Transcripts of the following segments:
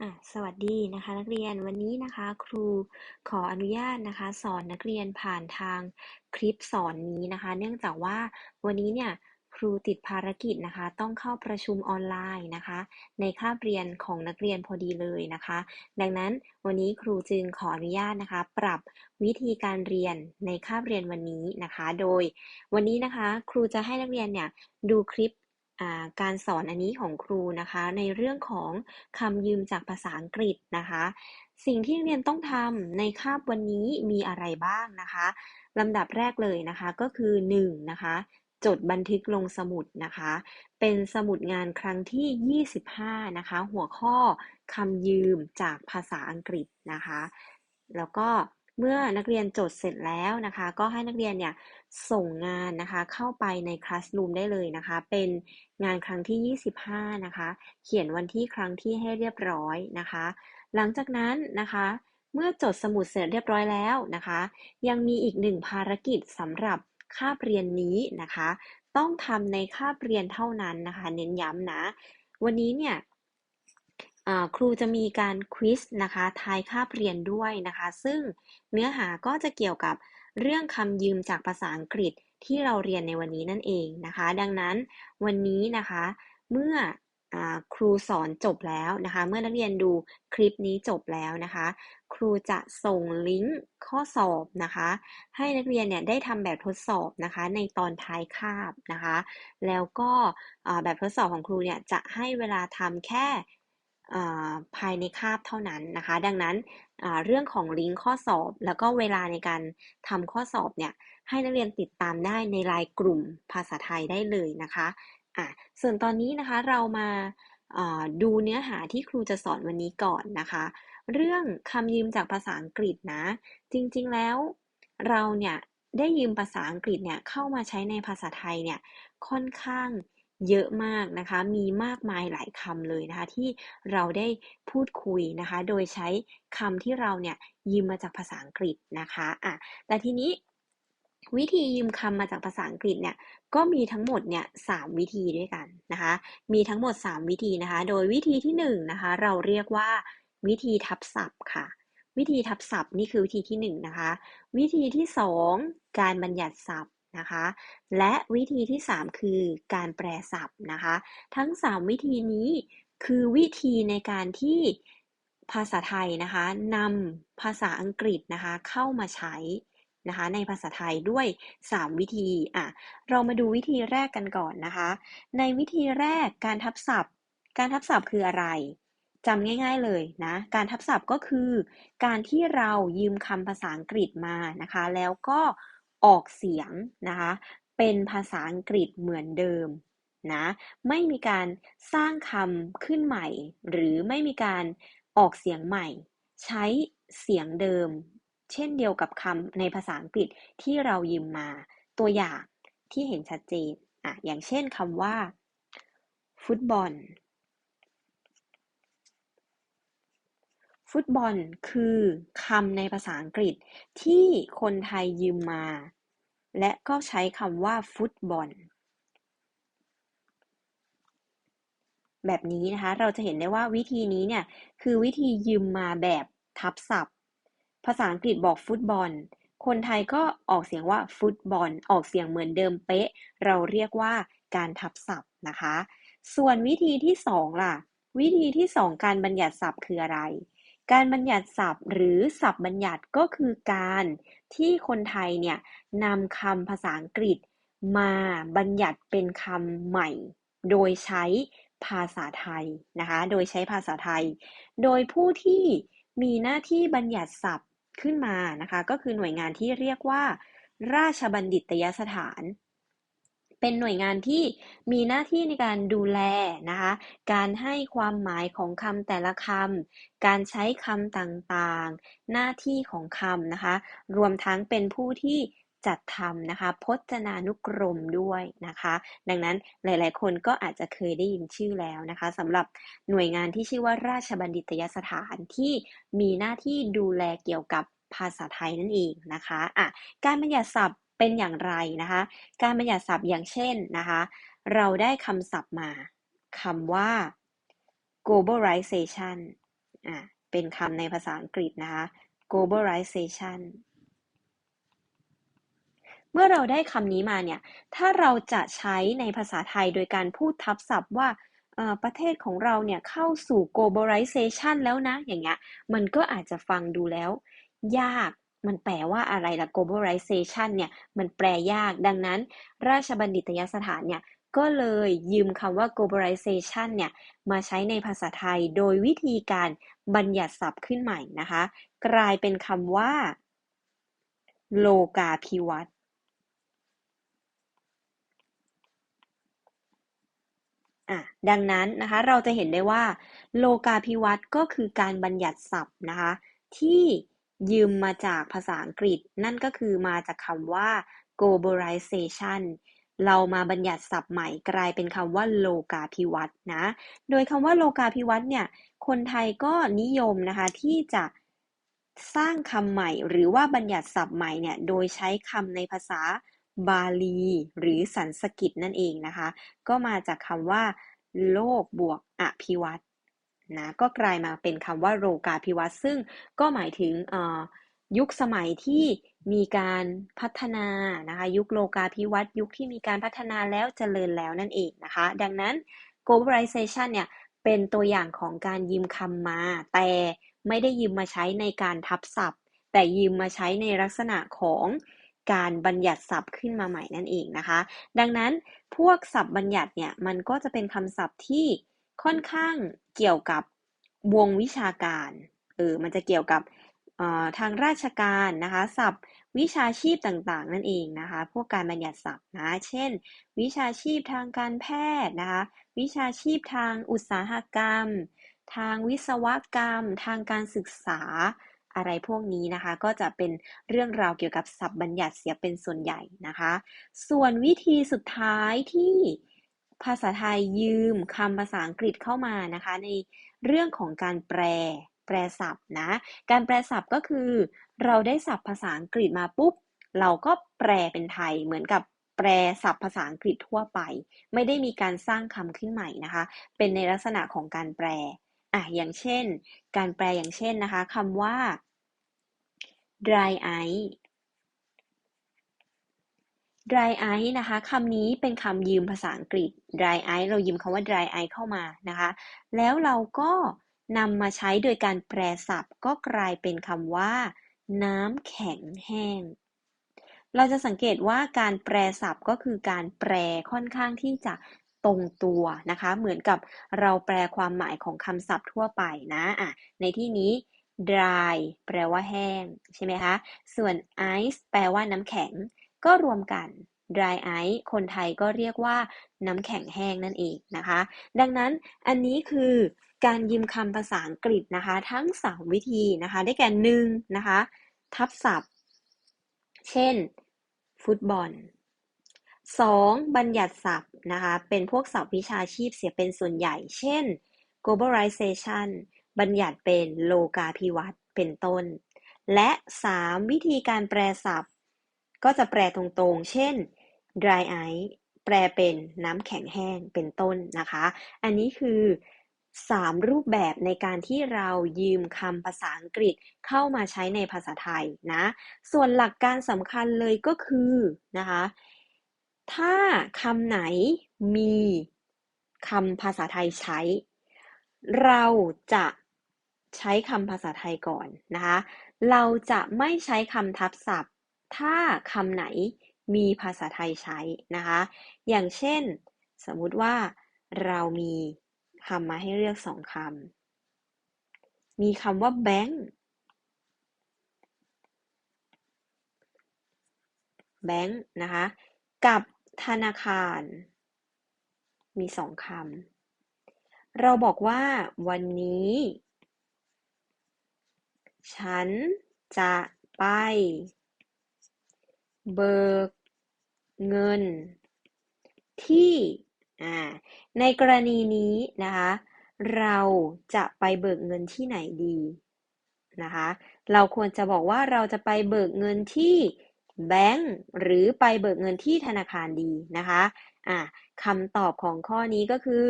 อะสวัสดีนะคะนักเรียนวันนี้นะคะครูขออนุญาตนะคะ สอนนักเรียนผ่านทางคลิปสอนนี้นะคะ เนื่องจากว่าวันนี้เนี่ยครูติดภารกิจนะคะ ต้องเข้าประชุมออนไลน์นะคะ ในคาบเรียนของนักเรียนพอดีเลยนะคะ ดังนั้นวันนี้ครูจึงขออนุญาตนะคะ ปรับวิธีการเรียนในคาบเรียนวันนี้นะคะ โดยวันนี้นะคะ ครูจะให้นักเรียนเนี่ยดูคลิป การสอนอันนี้ของครูนะคะ ในเรื่องของคำยืมจากภาษาอังกฤษนะคะ สิ่งที่เรียนต้องทำในคาบวันนี้มีอะไรบ้างนะคะลำดับแรกเลยนะคะก็คือ1นะคะจดบันทึกลงสมุดนะคะ เป็นสมุดงานครั้งที่ 25 นะคะ หัวข้อคำยืมจากภาษาอังกฤษนะคะ แล้วก็ เมื่อนักเรียนจดเสร็จแล้วนะคะ ก็ให้นักเรียนเนี่ยส่งงานนะคะเข้าไปในคลาส o ูมได้เลยนะคะ เป็นงานครั้งที่ 25 นะคะ เขียนวันที่ครั้งที่ให้เรียบร้อยนะคะ หลังจากนั้นนะคะ เมื่อจดสมุดเสร็จเรียบร้อยแล้วนะคะ ยังมีอีกหนึ่งภารกิจสำหรับคาบเรียนนี้นะคะ ต้องทำในคาบเรียนเท่านั้นนะคะ เน้นย้ำนะ วันนี้เนี่ย ครูจะมีการควิสนะคะทายคาบเรียนด้วยนะคะ ซึ่งเนื้อหาก็จะเกี่ยวกับเรื่องคำยืมจากภาษาอังกฤษที่เราเรียนในวันนี้นั่นเองนะคะ ดังนั้นวันนี้นะคะ เมื่ออครูสอนจบแล้วนะคะ เมื่อนักเรียนดูคลิปนี้จบแล้วนะคะ ครูจะส่งลิงก์ข้อสอบนะคะ ให้นักเรียนเนี่ยได้ทำแบบทดสอบนะคะ ในตอนท้ายคาบนะคะ แล้วก็แบบทดสอบของครูเนี่ยจะให้เวลาทำแค่ ภายในคาบเท่านั้นนะคะ ดังนั้นเรื่องของลิงก์ข้อสอบ แล้วก็เวลาในการทำข้อสอบเนี่ยให้นักเรียนติดตามได้ในรายกลุ่มภาษาไทยได้เลยนะคะะส่วนตอนนี้นะคะเรามาดูเนื้อหาที่ครูจะสอนวันนี้ก่อนนะคะ เรื่องคำยืมจากภาษาอังกฤษนะ จริงๆแล้วเราเนี่ยได้ยืมภาษาอังกฤษเนี่ยเข้ามาใช้ในภาษาไทยเนี่ยค่อนข้าง เยอะมากนะคะ มีมากมายหลายคำเลยนะคะ ที่เราได้พูดคุยนะคะ โดยใช้คำที่เราเนี่ยยืมมาจากภาษาอังกฤษนะคะอะแต่ทีนี้วิธียืมคำมาจากภาษาอังกฤษเนี่ยก็มีทั้งหมดเนี่ยสามวิธีด้วยกันนะคะ มีทั้งหมด 3 วิธีนะคะ โดยวิธีที่1นนะคะ เราเรียกว่าวิธีทับศัพท์ค่ะ วิธีทับศัพท์นี่คือวิธีที่1นนะคะ วิธีที่ 2 การบัญญัติศัพท์ นะคะ และวิธีที่ 3 คือการแปลศัพท์นะคะ ทั้ง 3 วิธีนี้คือวิธีในการที่ภาษาไทยนะคะนำภาษาอังกฤษนะคะเข้ามาใช้นะคะในภาษาไทยด้วย 3 วิธีอะเรามาดูวิธีแรกกันก่อนนะคะ ในวิธีแรกการทับศัพท์ การทับศัพท์คืออะไรจำง่าย ๆเลยนะ การทับศัพท์ก็คือ การที่เรายืมคำภาษาอังกฤษมานะคะ แล้วก็ ออกเสียงนะคะเป็นภาษาอังกฤษเหมือนเดิมนะไม่มีการสร้างคำขึ้นใหม่ หรือไม่มีการออกเสียงใหม่ ใช้เสียงเดิม เช่นเดียวกับคำในภาษาอังกฤษที่เรายืมมาตัวอย่างที่เห็นชัดเจนอะอย่างเช่นคำว่า ฟุตบอล ฟุตบอลคือคำในภาษาอังกฤษที่คนไทยยืมมา และก็ใช้คำว่าฟุตบอล แบบนี้นะคะ เราจะเห็นได้ว่าวิธีนี้เนี่ย คือวิธียืมมาแบบทับศัพท์ ภาษาอังกฤษบอกฟุตบอล คนไทยก็ออกเสียงว่าฟุตบอล ออกเสียงเหมือนเดิมเป๊ะ เราเรียกว่าการทับศัพท์นะคะ ส่วนวิธีที่สองล่ะ วิธีที่สองการบัญญัติศัพท์คืออะไร การบัญญัติศัพท์ หรือศัพท์บัญญัติก็คือการที่คนไทยเนี่ยนำคำภาษาอังกฤษมาบัญญัติเป็นคำใหม่ โดยใช้ภาษาไทยนะคะ โดยใช้ภาษาไทย โดยผู้ที่มีหน้าที่บัญญัติศัพท์ขึ้นมานะคะ ก็คือหน่วยงานที่เรียกว่า ราชบัณฑิตยสถาน เป็นหน่วยงานที่มีหน้าที่ในการดูแลนะคะ การให้ความหมายของคำแต่ละคำ การใช้คำต่างๆ หน้าที่ของคำนะคะ รวมทั้งเป็นผู้ที่จัดทำนะคะ พจนานุกรมด้วยนะคะ ดังนั้นหลายๆ คนก็อาจจะเคยได้ยินชื่อแล้วนะคะสำหรับหน่วยงานที่ชื่อว่าราชบัณฑิตยสถานที่มีหน้าที่ดูแลเกี่ยวกับภาษาไทยนั่นเองนะคะอะการบัญญัติศัพท์ เป็นอย่างไรนะคะ การบัญญัติศัพท์อย่างเช่นนะคะ เราได้คำศัพท์มาคำว่า globalization อะเป็นคำในภาษาอังกฤษนะคะ globalization เมื่อเราได้คำนี้มาเนี่ย ถ้าเราจะใช้ในภาษาไทยโดยการพูดทับศัพท์ว่าประเทศของเราเนี่ยเข้าสู่ globalization แล้วนะ อย่างเงี้ย มันก็อาจจะฟังดูแล้ว ยาก มันแปลว่าอะไรล่ะ globalization เนี่ยมันแปลยากดังนั้น ราชบัณฑิตยสถานเนี่ยก็เลยยืมคำว่า globalization เนี่ยมาใช้ในภาษาไทยโดยวิธีการบัญญัติศัพท์ขึ้นใหม่นะคะ กลายเป็นคำว่า โลกาภิวัตน์อะดังนั้นนะคะเราจะเห็นได้ว่า โลกาภิวัตน์ก็คือการบัญญัติศัพท์นะคะที่ ยืมมาจากภาษาอังกฤษ นั่นก็คือมาจากคำว่า globalization เรามาบัญญัติศัพท์ใหม่กลายเป็นคำว่าโลกาภิวัตน์นะ โดยคำว่าโลกาภิวัตน์เนี่ย คนไทยก็นิยมนะคะที่จะสร้างคำใหม่ หรือว่าบัญญัติศัพท์ใหม่เนี่ย โดยใช้คำในภาษาบาลี หรือสันสกิตนั่นเองนะคะ ก็มาจากคำว่า โลกบวกอภิวัตนะก็กลายมาเป็นคำว่าโลกาภิวัตซึ่งก็หมายถึงยุคสมัยที่มีการพัฒนานะคะยุคโลกาภิวัตยุคที่มีการพัฒนาแล้วเจริญแล้วนั่นเองนะคะ ดังนั้น globalization เนี่ยเป็นตัวอย่างของการยืมคำมา แต่ไม่ได้ยืมมาใช้ในการทับศัพท์ แต่ยืมมาใช้ในลักษณะของการบัญญัติศัพท์ขึ้นมาใหม่นั่นเองนะคะ ดังนั้นพวกศัพท์บัญญัติเนี่ยมันก็จะเป็นคำศัพท์ที่ ค่อนข้างเกี่ยวกับวงวิชาการเออมันจะเกี่ยวกับทางราชการนะคะศัพท์วิชาชีพต่างๆ นั่นเองนะคะพวกการบัญญัติศัพท์นะเช่น วิชาชีพทางการแพทย์นะคะวิชาชีพทางอุตสาหกรรม ทางวิศวกรรม ทางการศึกษาอะไรพวกนี้นะคะ ก็จะเป็นเรื่องราวเกี่ยวกับศัพท์บัญญัติเสียเป็นส่วนใหญ่นะคะ ส่วนวิธีสุดท้ายที่ ภาษาไทยยืมคำภาษาอังกฤษเข้ามานะคะ ในเรื่องของการแปล แปลศัพท์นะ การแปลศัพท์ก็คือ เราได้ศัพท์ภาษาอังกฤษมาปุ๊บ เราก็แปลเป็นไทยเหมือนกับแปลศัพท์ภาษาอังกฤษทั่วไป ไม่ได้มีการสร้างคำขึ้นใหม่นะคะ เป็นในลักษณะของการแปลอะอย่างเช่น การแปลอย่างเช่นนะคะคำว่า dry ice dry ice นะคะคำนี้เป็นคำยืมภาษาอังกฤษ dry ice เรายืมคำว่า dry ice เข้ามานะคะ แล้วเราก็นำมาใช้โดยการแปลศัพท์ ก็กลายเป็นคำว่า น้ำแข็งแห้ง เราจะสังเกตว่าการแปลศัพท์ก็คือการแปลค่อนข้างที่จะตรงตัวนะคะ เหมือนกับเราแปลความหมายของคำศัพท์ทั่วไปนะอะในที่นี้ dry แปลว่าแห้ง ใช่ไหมคะ ส่วน ice แปลว่าน้ำแข็ง ก็รวมกัน dry ice คนไทยก็เรียกว่าน้ำแข็งแห้งนั่นเองนะคะ ดังนั้นอันนี้คือการยืมคำภาษาอังกฤษนะคะ ทั้ง 3 วิธีนะคะ ได้แก่หนึ่งนะคะ ทับศัพท์ เช่น ฟุตบอล 2. บัญญัติศัพท์นะคะ เป็นพวกศัพท์วิชาชีพเสียเป็นส่วนใหญ่ เช่น globalization บัญญัติเป็นโลกาภิวัตน์เป็นต้น และ 3. วิธีการแปลศัพท์ ก็จะแปลตรงๆ เช่น dry ice แปลเป็นน้ำแข็งแห้งเป็นต้นนะคะ อันนี้คือ 3 รูปแบบในการที่เรายืมคำภาษาอังกฤษเข้ามาใช้ในภาษาไทยนะ ส่วนหลักการสำคัญเลยก็คือนะคะ ถ้าคำไหนมีคำภาษาไทยใช้ เราจะใช้คำภาษาไทยก่อนนะคะ เราจะไม่ใช้คำทับศัพท์ ถ้าคำไหนมีภาษาไทยใช้นะคะ อย่างเช่น สมมุติว่าเรามีคำมาให้เลือกสองคำ มีคำว่าแบงค์แบงค์นะคะ กับธนาคาร มีสองคำ เราบอกว่าวันนี้ ฉันจะไป เบิก เงิน ที่ในกรณีนี้นะคะ เราจะไปเบิกเงินที่ไหนดีนะคะ เราควรจะบอกว่าเราจะไปเบิกเงินที่แบงก์หรือไปเบิกเงินที่ธนาคารดีนะคะอะคำตอบของข้อนี้ก็คือ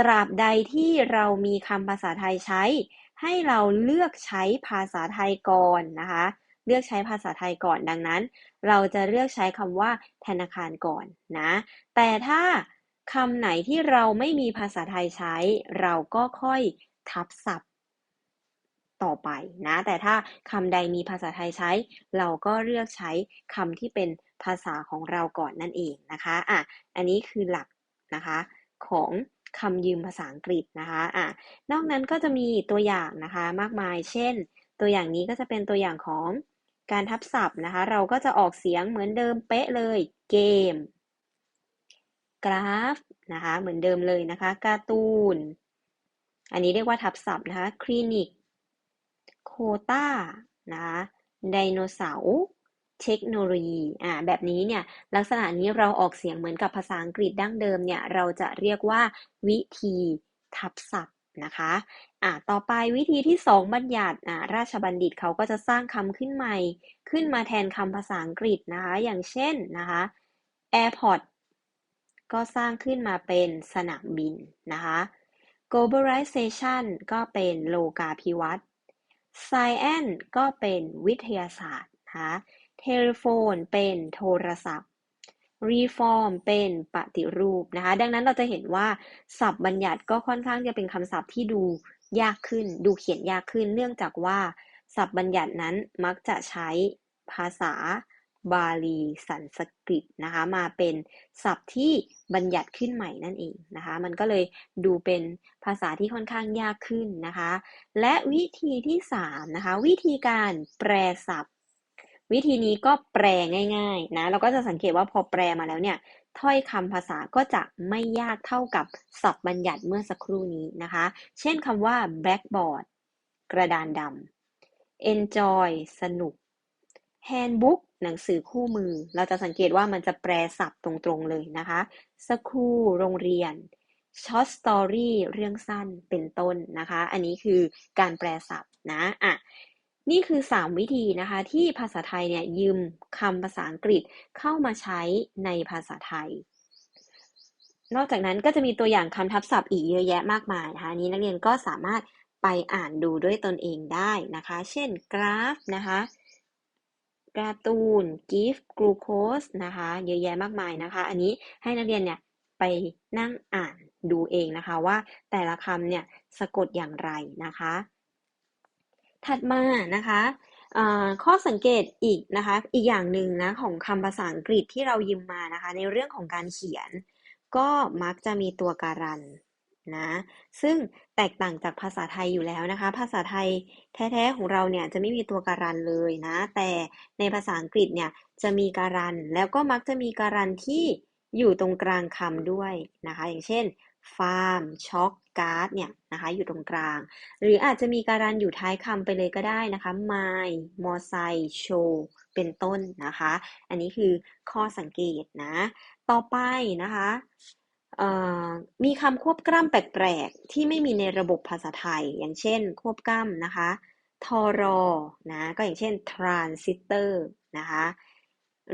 ตราบใดที่เรามีคำภาษาไทยใช้ ให้เราเลือกใช้ภาษาไทยก่อนนะคะ เลือกใช้ภาษาไทยก่อนดังนั้น เราจะเลือกใช้คำว่าธนาคารก่อนนะ แต่ถ้าคำไหนที่เราไม่มีภาษาไทยใช้ เราก็ค่อยทับศัพท์ต่อไปนะ แต่ถ้าคำใดมีภาษาไทยใช้ เราก็เลือกใช้คำที่เป็นภาษาของเราก่อนนั่นเองนะคะอะอันนี้คือหลักนะคะของคำยืมภาษาอังกฤษนะคะอะนอกนั้นก็จะมีตัวอย่างนะคะมากมาย เช่น ตัวอย่างนี้ก็จะเป็นตัวอย่างของ การทับศัพท์นะคะ เราก็จะออกเสียงเหมือนเดิมเป๊ะเลยเกม กราฟนะคะเหมือนเดิมเลยนะคะการ์ตูน อันนี้เรียกว่าทับศัพท์นะคะคลินิก โคต้านะคะไดโนเสาร์เทคโนโลยีอ่าแบบนี้เนี่ยลักษณะนี้เราออกเสียงเหมือนกับภาษาอังกฤษดั้งเดิมเนี่ยเราจะเรียกว่าวิธีทับศัพท์ นะคะอ่าต่อไปวิธีที่สองบัญญัติอ่าราชบัณฑิตเขาก็จะสร้างคำขึ้นใหม่ ขึ้นมาแทนคำภาษาอังกฤษนะคะอย่างเช่นนะคะ airport ก็สร้างขึ้นมาเป็นสนามบินนะคะ globalization ก็เป็นโลกาภิวัตน์ science ก็เป็นวิทยาศาสตร์นะคะ telephone เป็นโทรศัพท์ reform เป็นปฏิรูปนะคะ ดังนั้นเราจะเห็นว่าศัพท์บัญญัติก็ค่อนข้างจะเป็นคำศัพท์ที่ดูยากขึ้น ดูเขียนยากขึ้น เนื่องจากว่าศัพท์บัญญัตินั้นมักจะใช้ภาษาบาลีสันสกฤตนะคะมาเป็นศัพท์ที่บัญญัติขึ้นใหม่นั่นเองนะคะ มันก็เลยดูเป็นภาษาที่ค่อนข้างยากขึ้นนะคะ และวิธีที่สามนะคะวิธีการแปลศัพท์ วิธีนี้ก็แปลง่าย ๆ นะ เราก็จะสังเกตว่าพอแปลมาแล้วเนี่ย ถ้อยคำภาษาก็จะไม่ยากเท่ากับศัพท์บัญญัติเมื่อสักครู่นี้นะคะ เช่นคำว่า blackboard กระดานดำ enjoy สนุก handbook หนังสือคู่มือ เราจะสังเกตว่ามันจะแปลศัพท์ตรงๆเลยนะคะ school โรงเรียน short story เรื่องสั้นเป็นต้นนะคะ อันนี้คือการแปลศัพท์นะ อะ นี่คือ 3 วิธีนะคะที่ภาษาไทยเนี่ยยืมคำภาษาอังกฤษเข้ามาใช้ในภาษาไทย นอกจากนั้นก็จะมีตัวอย่างคำทับศัพท์อีกเยอะแยะมากมายนะคะนี้นักเรียนก็สามารถไปอ่านดูด้วยตนเองได้นะคะ เช่นกราฟนะคะการ์ตูน gift glucose นะคะเยอะแยะมากมายนะคะ อันนี้ให้นักเรียนเนี่ยไปนั่งอ่านดูเองนะคะว่าแต่ละคำเนี่ยสะกดอย่างไรนะคะ ถัดมานะคะข้อสังเกตอีกนะคะ อีกอย่างหนึ่งนะของคำภาษาอังกฤษที่เรายืมมานะคะ ในเรื่องของการเขียน ก็มักจะมีตัวการันนะซึ่งแตกต่างจากภาษาไทยอยู่แล้วนะคะ ภาษาไทยแท้ๆของเราเนี่ยจะไม่มีตัวการันเลยนะ แต่ในภาษาอังกฤษเนี่ยจะมีการัน แล้วก็มักจะมีการันที่อยู่ตรงกลางคำด้วยนะคะ อย่างเช่น ฟาร์มช็อกการ์ดเนี่ยนะคะอยู่ตรงกลาง หรืออาจจะมีการันอยู่ท้ายคำไปเลยก็ได้นะคะไมล์มอไซโชเป็นต้นนะคะ อันนี้คือข้อสังเกตนะ ต่อไปนะคะมีคำควบกล้ำแปลกๆ ที่ไม่มีในระบบภาษาไทย อย่างเช่น ควบกล้ำนะคะทอรอนะก็อย่างเช่น transistor นะคะ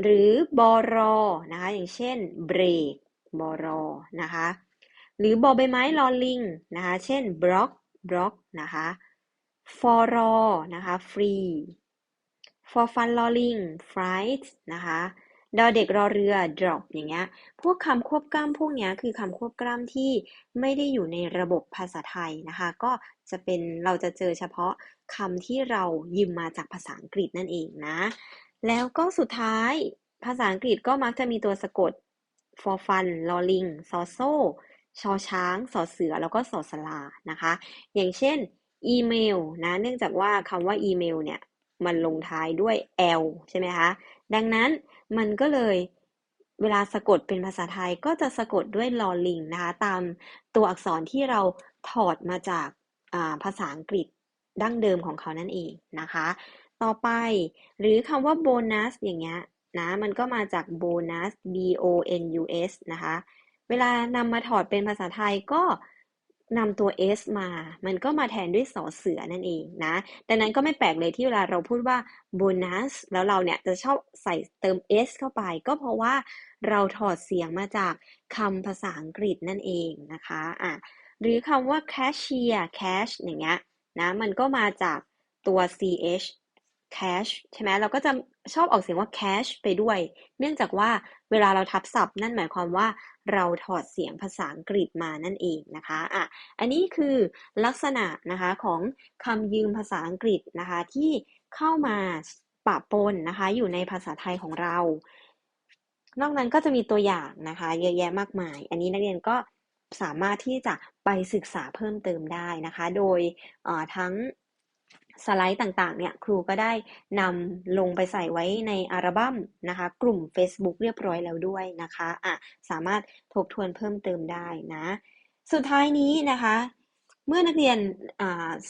หรือบอรอนะคะอย่างเช่น break บอรอนะคะ หรือบอใบไม้ลอลิงนะคะ เช่น block block นะคะ for รอนะคะ free for fun ลอลิง fright นะคะดอเด็กรอเรือ drop อย่างเงี้ย พวกคำควบกล้ำพวกเนี้ยคือคำควบกล้ำที่ไม่ได้อยู่ในระบบภาษาไทยนะคะ ก็จะเป็นเราจะเจอเฉพาะคำที่เรายืมมาจากภาษาอังกฤษนั่นเองนะ แล้วก็สุดท้ายภาษาอังกฤษก็มักจะมีตัวสะกด for fun ลอลิงซอโซ ชอช้าง สอเสือ แล้วก็สอสลา นะคะ อย่างเช่น อีเมล นะ เนื่องจากว่าคำว่าอีเมลเนี่ย มันลงท้ายด้วย l ใช่ไหมคะ ดังนั้นมันก็เลยเวลาสะกดเป็นภาษาไทยก็จะสะกดด้วยลอลิงนะคะ ตามตัวอักษรที่เราถอดมาจากภาษาอังกฤษดั้งเดิมของเขานั่นเองนะคะ ต่อไปหรือคำว่าโบนัสอย่างเงี้ยนะ มันก็มาจากโบนัส b o n u s นะคะ เวลานำมาถอดเป็นภาษาไทยก็นำตัว s มา มันก็มาแทนด้วยสอเสือนั่นเองนะ ดังนั้นก็ไม่แปลกเลยที่เวลาเราพูดว่า bonus แล้วเราเนี่ยจะชอบใส่เติม s เข้าไป ก็เพราะว่าเราถอดเสียงมาจากคำภาษาอังกฤษนั่นเองนะคะอะหรือคำว่า cashier cash อย่างเงี้ยนะมันก็มาจากตัว ch cash ใช่ไหมเราก็จะชอบออกเสียงว่า cash ไปด้วย เนื่องจากว่าเวลาเราทับศัพท์นั่นหมายความว่า เราถอดเสียงภาษาอังกฤษมานั่นเองนะคะอะอันนี้คือลักษณะนะคะของคำยืมภาษาอังกฤษนะคะที่เข้ามาปะปนนะคะอยู่ในภาษาไทยของเรา นอกนั้นก็จะมีตัวอย่างนะคะเยอะแยะมากมาย อันนี้นักเรียนก็สามารถที่จะไปศึกษาเพิ่มเติมได้นะคะ โดยทั้ง สไลด์ต่างๆ เนี่ยครูก็ได้นำลงไปใส่ไว้ในอัลบั้มนะคะ กลุ่ม Facebook เรียบร้อยแล้วด้วยนะคะอะสามารถทบทวนเพิ่มเติมได้นะ สุดท้ายนี้นะคะ เมื่อนักเรียน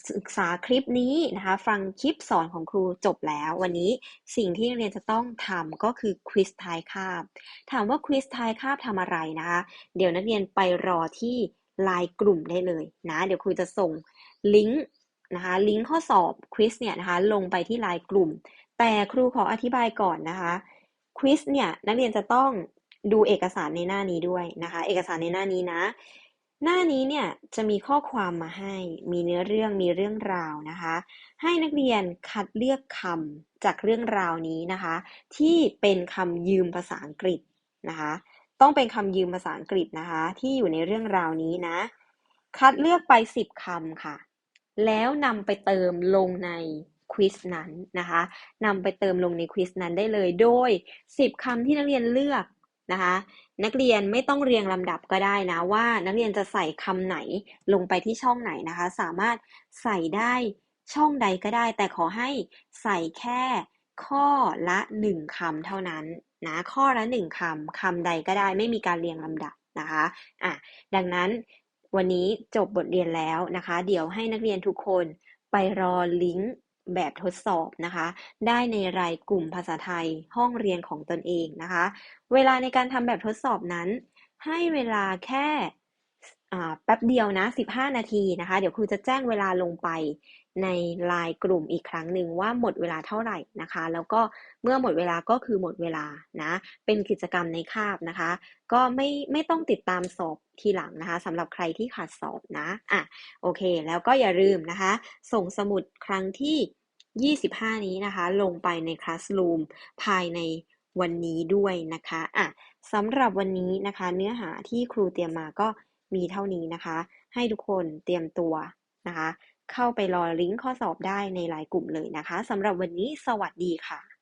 ศึกษาคลิปนี้นะคะ ฟังคลิปสอนของครูจบแล้ว วันนี้สิ่งที่นักเรียนจะต้องทำก็คือควิสทายคาบ ถามว่าควิสทายคาบทำอะไรนะคะ เดี๋ยวนักเรียนไปรอที่ไลน์กลุ่มได้เลยนะ เดี๋ยวครูจะส่งลิงก์ นะคะลิงก์ข้อสอบควิสเนี่ยนะคะลงไปที่ไลน์กลุ่ม แต่ครูขออธิบายก่อนนะคะควิสเนี่ยนักเรียนจะต้องดูเอกสารในหน้านี้ด้วยนะคะ เอกสารในหน้านี้นะ หน้านี้เนี่ยจะมีข้อความมาให้ มีเนื้อเรื่องมีเรื่องราวนะคะ ให้นักเรียนคัดเลือกคำจากเรื่องราวนี้นะคะ ที่เป็นคำยืมภาษาอังกฤษนะคะ ต้องเป็นคำยืมภาษาอังกฤษนะคะ ที่อยู่ในเรื่องราวนี้นะ คัดเลือกไป 10คำค่ะ แล้วนำไปเติมลงในควิสนั้นนะคะนำไปเติมลงในควิสนั้นได้เลย โดย 10คำที่นักเรียนเลือกนะคะนักเรียนไม่ต้องเรียงลำดับก็ได้นะว่านักเรียนจะใส่คำไหนลงไปที่ช่องไหนนะคะ สามารถใส่ได้ช่องใดก็ได้ แต่ขอให้ใส่แค่ข้อละหนึ่งคำเท่านั้นนะข้อละหนึ่งคำคำใดก็ได้ไม่มีการเรียงลำดับนะคะอะดังนั้น วันนี้จบบทเรียนแล้วนะคะ เดี๋ยวให้นักเรียนทุกคนไปรอลิงก์แบบทดสอบนะคะ ได้ในรายกลุ่มภาษาไทยห้องเรียนของตนเองนะคะ เวลาในการทำแบบทดสอบนั้น ให้เวลาแค่แป๊บเดียวนะ 15 นาทีนะคะ เดี๋ยวครูจะแจ้งเวลาลงไป ในไลน์กลุ่มอีกครั้งหนึ่งว่าหมดเวลาเท่าไหร่นะคะ แล้วก็เมื่อหมดเวลาก็คือหมดเวลานะเป็นกิจกรรมในคาบนะคะ ก็ไม่ไม่ต้องติดตามสอบทีหลังนะคะสำหรับใครที่ขาดสอบนะอะโอเค แล้วก็อย่าลืมนะคะ ส่งสมุดครั้งที่ 25 นี้นะคะ ลงไปในคลาส r o ูมภายในวันนี้ด้วยนะคะอะสำหรับวันนี้นะคะ เนื้อหาที่ครูเตรียมมาก็มีเท่านี้นะคะ ให้ทุกคนเตรียมตัวนะคะ เข้าไปรอลิงก์ข้อสอบได้ในหลายกลุ่มเลยนะคะสำหรับวันนี้สวัสดีค่ะ